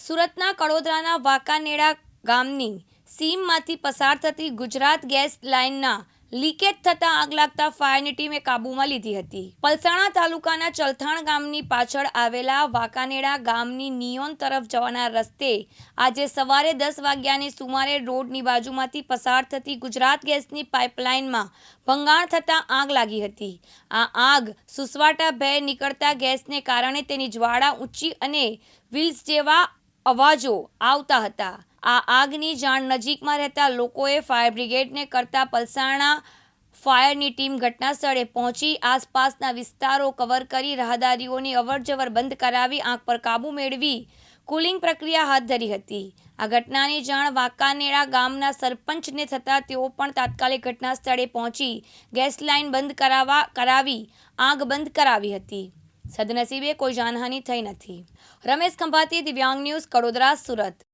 સુરતના કડોદરાના વાંકાનેડા ગામની સીમમાંથી પસાર થતી ગુજરાત ગેસ લાઇનના લીકેજ થતાં આગ લાગતા ફાયરની ટીમે કાબૂમાં લીધી હતી. પલસાણા તાલુકાના ચલથાણ ગામની પાછળ આવેલા વાંકાનેડા ગામની નિયોન તરફ જવાના રસ્તે આજે સવારે દસ વાગ્યાની સુમારે રોડની બાજુમાંથી પસાર થતી ગુજરાત ગેસની પાઇપલાઇનમાં ભંગાણ થતાં આગ લાગી હતી. આ આગ સુસવાટા ભય નીકળતા ગેસને કારણે તેની જ્વાળા ઊંચી અને વ્હીલ્સ જેવા અવાજો આવતા હતા. આ આગની જાણ નજીકમાં રહેતા લોકોએ ફાયર બ્રિગેડને કરતા પલસાણા ફાયરની ટીમ ઘટના સ્થળે પહોંચી, આસપાસના વિસ્તારો કવર કરી રાહદારીઓની અવરજવર બંધ કરાવી આંખ પર કાબૂ મેળવી કુલિંગ પ્રક્રિયા હાથ ધરી હતી. આ ઘટનાની જાણ વાંકાનેડા ગામના સરપંચને થતાં તેઓ પણ તાત્કાલિક ઘટના સ્થળે પહોંચી ગેસ લાઇન બંધ કરાવવા કરાવી, આગ બંધ કરાવી હતી. સદનસીબે કોઈ જાનહાનિ થઈ નથી. રમેશ ખંભાતી દિવ્યાંગ ન્યૂઝ કડોદરા સુરત.